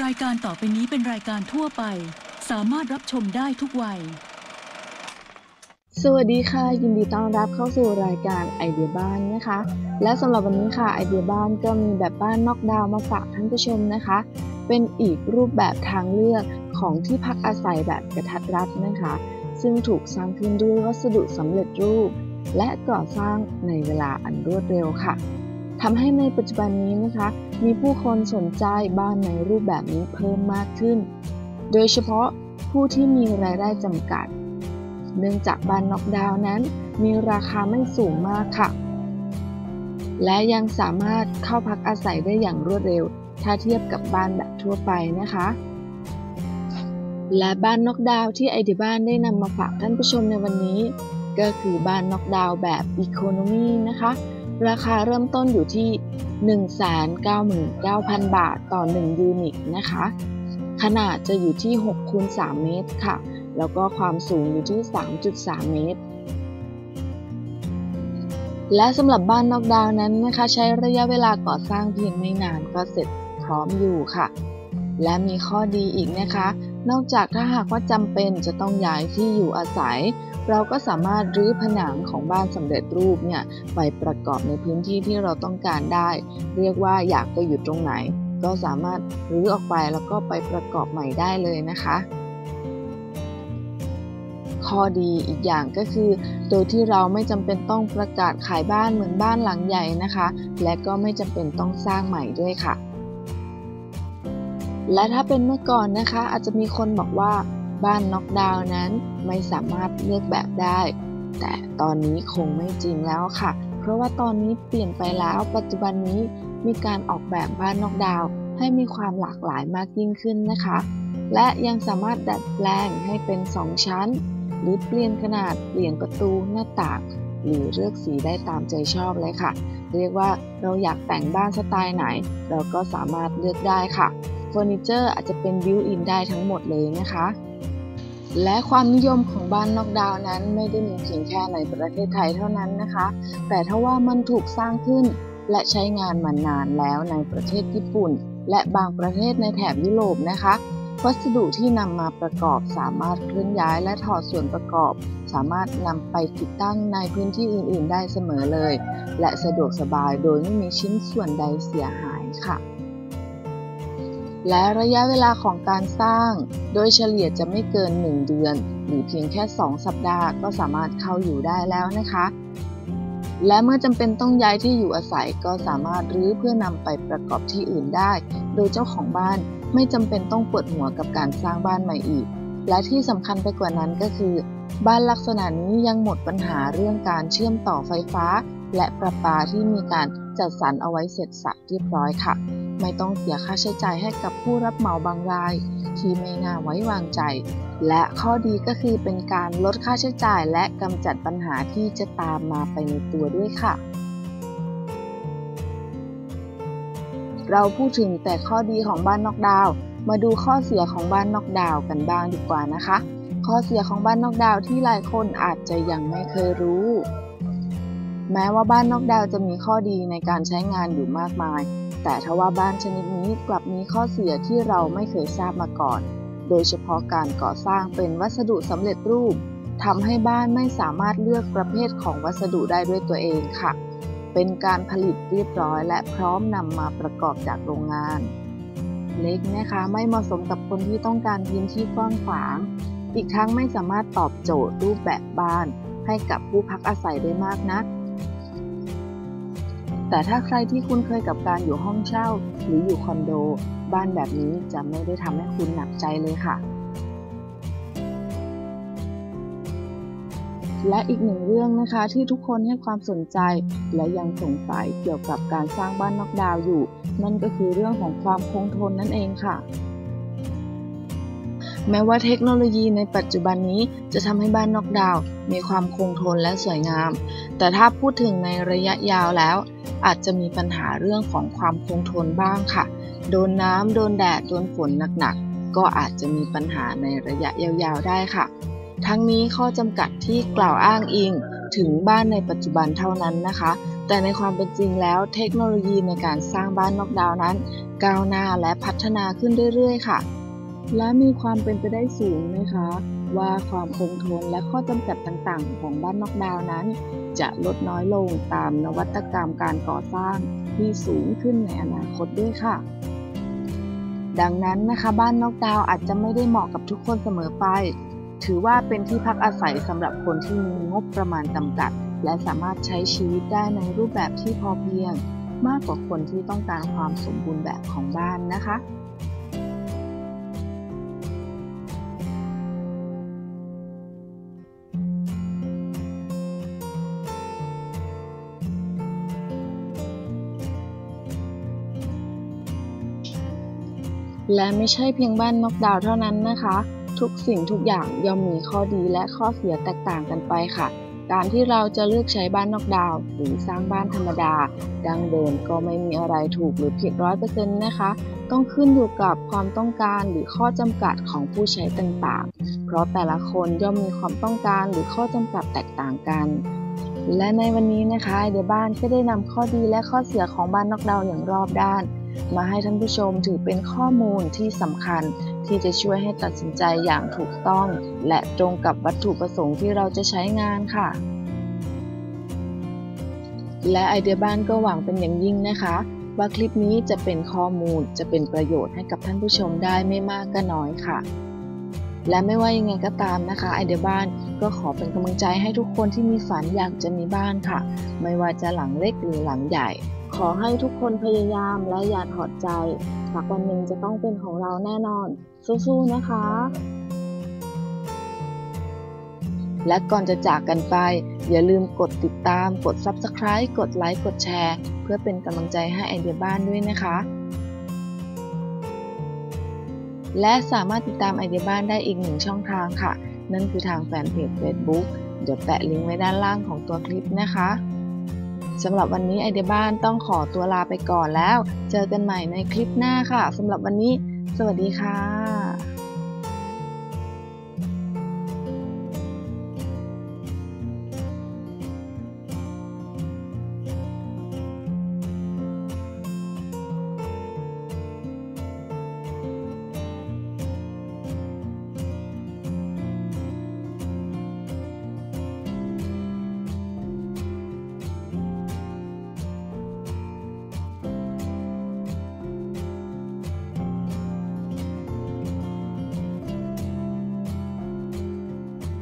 รายการต่อไปนี้เป็นรายการทั่วไป สามารถรับชมได้ทุกวัย สวัสดีค่ะ ยินดีต้อนรับเข้าสู่รายการไอเดียบ้านนะคะ และสำหรับวันนี้ค่ะไอเดียบ้านก็มีแบบบ้านนอกดาวมาฝากท่านผู้ชมนะคะ เป็นอีกรูปแบบทางเลือกของที่พักอาศัยแบบกระทัดรัดนะคะ ซึ่งถูกสร้างขึ้นด้วยวัสดุสำเร็จรูป และก่อสร้างในเวลาอันรวดเร็วค่ะ ทำให้ในปัจจุบันนี้นะคะ มีผู้คนสนใจบ้านในรูปแบบนี้เพิ่มมากขึ้น โดยเฉพาะผู้ที่มีรายได้จำกัด เนื่องจากบ้านน็อกดาวน์นั้น มีราคาไม่สูงมากค่ะ และยังสามารถเข้าพักอาศัยได้อย่างรวดเร็ว ถ้าเทียบกับบ้านแบบทั่วไปนะคะ และบ้านน็อกดาวน์ที่ไอเดียบ้านได้นำมาฝากท่านผู้ชมในวันนี้ ก็คือบ้านน็อกดาวน์แบบอีโคโนมีนะคะ ราคาเริ่มต้นอยู่ที่ 199,000 บาทต่อ 1 ยูนิตนะคะ ขนาดจะอยู่ที่6คูณ3เมตรค่ะ แล้วก็ความสูงอยู่ที่ 3.3 เมตร และสำหรับบ้านนอกดาวน์นั้นนะคะ ใช้ระยะเวลาก่อสร้างเพียงไม่นานก็เสร็จพร้อมอยู่ค่ะ และมีข้อดีอีกนะคะ นอกจากถ้าหากว่าจำเป็นจะต้องย้ายที่อยู่อาศัย เราก็สามารถรื้อผนังของบ้านสำเร็จรูปเนี่ยไปประกอบในพื้นที่ที่เราต้องการได้ เรียกว่าอยากไปอยู่ตรงไหน ก็สามารถรื้อออกไปแล้วก็ไปประกอบใหม่ได้เลยนะคะข้อดีอีกอย่างก็คือ โดยที่เราไม่จำเป็นต้องประกาศขายบ้านเหมือนบ้านหลังใหญ่นะคะ และก็ไม่จำเป็นต้องสร้างใหม่ด้วยค่ะ และถ้าเป็นเมื่อก่อนนะคะ อาจจะมีคนบอกว่า บ้านน็อกดาวน์นั้นไม่สามารถเลือกแบบได้ แต่ตอนนี้คงไม่จริงแล้วค่ะ เพราะว่าตอนนี้เปลี่ยนไปแล้วปัจจุบันนี้มีการออกแบบบ้านน็อกดาวน์ให้มีความหลากหลายมากยิ่งขึ้นนะคะ และยังสามารถดัดแปลงให้เป็น 2 ชั้น หรือเปลี่ยนขนาดเปลี่ยนประตูหน้าต่าง หรือเลือกสีได้ตามใจชอบเลยค่ะ เรียกว่าเราอยากแต่งบ้านสไตล์ไหน เราก็สามารถเลือกได้ค่ะเฟอร์นิเจอร์อาจจะเป็นบิวอินได้ทั้งหมดเลยนะคะ และความนิยมของบ้านนอกดาวนั้นไม่ได้มีเพียงแค่ในประเทศไทยเท่านั้นนะคะ แต่ถ้าว่ามันถูกสร้างขึ้นและใช้งานมานานแล้วในประเทศญี่ปุ่น และบางประเทศในแถบยุโรปนะคะ วัสดุที่นำมาประกอบสามารถเคลื่อนย้ายและถอดส่วนประกอบ สามารถนำไปติดตั้งในพื้นที่อื่น ๆ ได้เสมอเลย และสะดวกสบายโดยไม่มีชิ้นส่วนใดเสียหายค่ะ และระยะเวลาของการสร้าง โดยเฉลี่ยจะไม่เกิน 1 เดือน หรือเพียงแค่ 2 สัปดาห์ก็สามารถเข้าอยู่ได้แล้วนะคะ และเมื่อจำเป็นต้องย้ายที่อยู่อาศัยก็สามารถรื้อเพื่อนำไปประกอบที่อื่นได้ โดยเจ้าของบ้านไม่จำเป็นต้องปวดหัวกับการสร้างบ้านใหม่อีก และที่สำคัญไปกว่านั้นก็คือ บ้านลักษณะนี้ยังหมดปัญหาเรื่องการเชื่อมต่อไฟฟ้า และประปาที่มีการจัดสรรเอาไว้เสร็จสับเรียบร้อยค่ะ ไม่ต้องเสียค่าใช้จ่ายให้กับผู้รับเหมาบางราย ที่ไม่น่าไว้วางใจ และข้อดีก็คือเป็นการลดค่าใช้จ่ายและกำจัดปัญหาที่จะตามมาไปในตัวด้วยค่ะเราพูดถึงแต่ข้อดีของบ้านนอกดาว มาดูข้อเสียของบ้านนอกดาวกันบ้างดีกว่านะคะ ข้อเสียของบ้านนอกดาวที่หลายคนอาจจะยังไม่เคยรู้ แม้ว่าบ้านนอกดาวจะมีข้อดีในการใช้งานอยู่มากมาย แต่ทว่าบ้านชนิดนี้กลับมีข้อเสียที่เราไม่เคยทราบมาก่อน โดยเฉพาะการก่อสร้างเป็นวัสดุสำเร็จรูปทำให้บ้านไม่สามารถเลือกประเภทของวัสดุได้ด้วยตัวเองค่ะ เป็นการผลิตเรียบร้อย และพร้อมนำมาประกอบจากโรงงาน เล็กนะคะไม่เหมาะสมกับคนที่ต้องการพื้นที่กว้างขวาง อีกทั้งไม่สามารถตอบโจทย์รูปแบบบ้าน ให้กับผู้พักอาศัยได้มากนัก แต่ถ้าใครที่คุ้นเคยกับการอยู่ห้องเช่า หรืออยู่คอนโด บ้านแบบนี้จะไม่ได้ทำให้คุณหนักใจเลยค่ะ และอีกหนึ่งเรื่องนะคะที่ทุกคนให้ความสนใจ และยังสงสัยเกี่ยวกับการสร้างบ้านนอกดาวน์อยู่ นั่นก็คือเรื่องของความคงทนนั่นเองค่ะ แม้ว่าเทคโนโลยีในปัจจุบันนี้จะทำให้บ้านนอกดาวมีความคงทนและสวยงาม แต่ถ้าพูดถึงในระยะยาวแล้ว อาจจะมีปัญหาเรื่องของความคงทนบ้างค่ะ โดนน้ำโดนแดด โดนฝนหนักๆ ก็อาจจะมีปัญหาในระยะยาวๆ ได้ค่ะ ทั้งนี้ข้อจำกัดที่กล่าวอ้างอิงถึงบ้านในปัจจุบันเท่านั้นนะคะ แต่ในความเป็นจริงแล้วเทคโนโลยีในการสร้างบ้านนอกดาวนั้น ก้าวหน้าและพัฒนาขึ้นเรื่อยๆ ค่ะ และมีความเป็นไปได้สูงนะคะ ว่าความคงทนและข้อจำกัดต่างๆ ของบ้านนอกดาวนั้น จะลดน้อยลงตามนวัตกรรมการก่อสร้างที่สูงขึ้นในอนาคตด้วยค่ะ ดังนั้นนะคะบ้านนอกดาวอาจจะไม่ได้เหมาะกับทุกคนเสมอไป ถือว่าเป็นที่พักอาศัยสำหรับคนที่มีงบประมาณจำกัด และสามารถใช้ชีวิตได้ในรูปแบบที่พอเพียง มากกว่าคนที่ต้องการความสมบูรณ์แบบของบ้านนะคะ และไม่ใช่เพียงบ้านนกดาวเท่านั้นนะคะ ทุกสิ่งทุกอย่างย่อมมีข้อดีและข้อเสียแตกต่างกันไปค่ะ การที่เราจะเลือกใช้บ้านนอกดาวหรือสร้างบ้านธรรมดา ดังเดิมก็ไม่มีอะไรถูกหรือผิดร้อยเปอร์เซ็นต์นะคะ ต้องขึ้นอยู่กับความต้องการหรือข้อจำกัดของผู้ใช้ต่างๆ เพราะแต่ละคนย่อมมีความต้องการหรือข้อจำกัดแตกต่างกันและในวันนี้นะคะเดบ้านก็ได้นำข้อดีและข้อเสียของบ้านนอกดาวอย่างรอบด้าน มาให้ท่านผู้ชมถือเป็นข้อมูลที่สำคัญที่จะช่วยให้ตัดสินใจอย่างถูกต้อง และตรงกับวัตถุประสงค์ที่เราจะใช้งานค่ะ และไอเดียบ้านก็หวังเป็นอย่างยิ่งนะคะ ว่าคลิปนี้จะเป็นข้อมูลจะเป็นประโยชน์ให้กับท่านผู้ชมได้ไม่มากก็น้อยค่ะ และไม่ว่ายังไงก็ตามนะคะ ไอเดียบ้านก็ขอเป็นกำลังใจให้ทุกคนที่มีฝันอยากจะมีบ้านค่ะ ไม่ว่าจะหลังเล็กหรือหลังใหญ่ ขอให้ทุกคนพยายามและอย่าถอดใจ สักวันหนึ่งจะต้องเป็นของเราแน่นอน สู้ๆ นะคะ และก่อนจะจากกันไป อย่าลืมกดติดตาม กด Subscribe กดไลค์ กดแชร์ เพื่อเป็นกำลังใจให้ไอเดียบ้านด้วยนะคะ และสามารถติดตามไอเดียบ้านได้อีกหนึ่งช่องทางค่ะ นั่นคือทางแฟนเพจ Facebook เดี๋ยวแปะลิงก์ไว้ด้านล่างของตัวคลิปนะคะ สำหรับวันนี้ไอเดียบ้านต้องขอตัวลาไปก่อนแล้ว เจอกันใหม่ในคลิปหน้าค่ะสำหรับวันนี้ สวัสดีค่ะ